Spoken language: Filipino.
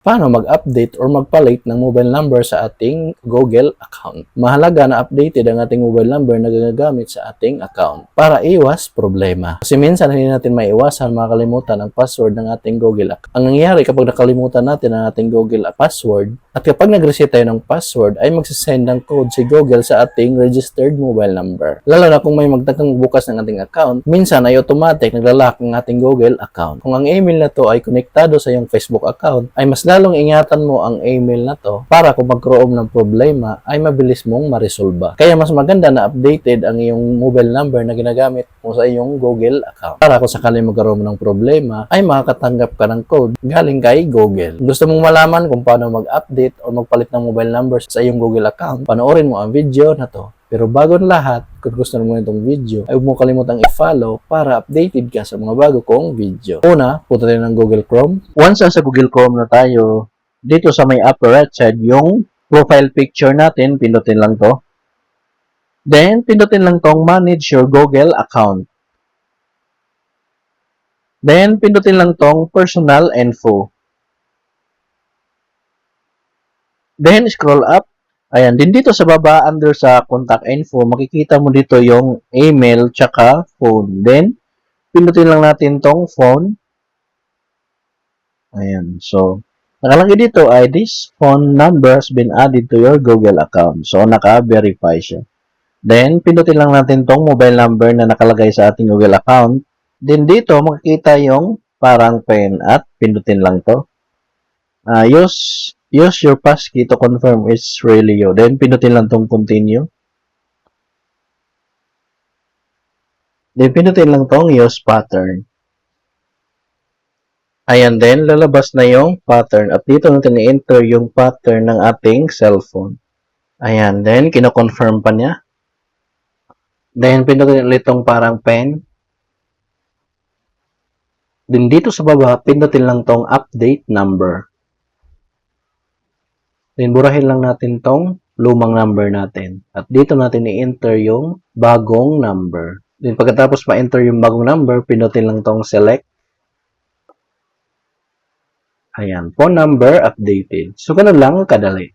Paano mag-update or magpalit ng mobile number sa ating Google account? Mahalaga na updated ang ating mobile number na ginagamit sa ating account para iwas problema. Kasi minsan hindi natin maiwasan makakalimutan ang password ng ating Google account. Ang nangyayari kapag nakalimutan natin ang ating Google password at kapag nag-reset tayo ng password ay magsisend ng code si Google sa ating registered mobile number. Lalo na kung may magtakang bukas ng ating account, minsan ay automatic naglalak ang ating Google account. Kung ang email na to ay konektado sa iyong Facebook account, ay mas lalong ingatan mo ang email na to para kung magkaroon ng problema ay mabilis mong maresolba. Kaya mas maganda na updated ang iyong mobile number na ginagamit mo sa iyong Google account. Para kung sakali magkaroon ng problema ay makakatanggap ka ng code galing kay Google. Gusto mong malaman kung paano mag-update o magpalit ng mobile number sa iyong Google account, panoorin mo ang video na to. Pero bago ang lahat, kung gusto mo itong video, ay huwag mo kalimutang i-follow para updated ka sa mga bago kong video. Una, punta tayo ng Google Chrome. Once nasa Google Chrome na tayo, dito sa may upper right side, yung profile picture natin, pindutin lang to. Then, pindutin lang tong manage your Google account. Then, pindutin lang tong personal info. Then, scroll up Ayan, din dito sa baba, under sa contact info, makikita mo dito yung email tsaka phone. Then, pindutin lang natin tong phone. Ayan, so, nakalagay dito ay this phone number has been added to your Google account. So, naka-verify siya. Then, pindutin lang natin tong mobile number na nakalagay sa ating Google account. Then, dito, makikita yung parang pen at pindutin lang to. Ah, use use your passkey to confirm it's really you. Then, pinutin lang tong continue. Then, pinutin lang tong use pattern. Ayan, then, lalabas na yung pattern. At dito natin i-enter yung pattern ng ating cellphone. Ayan, then, kino-confirm pa niya. Then, pinutin ulit tong parang pen. Then, dito sa baba, pindutin lang tong update number. Then, burahin lang natin tong lumang number natin. At dito natin i-enter yung bagong number. Then, pagkatapos ma-enter yung bagong number, pinutin lang tong select. Ayan, phone number updated. So, ganun lang kadali.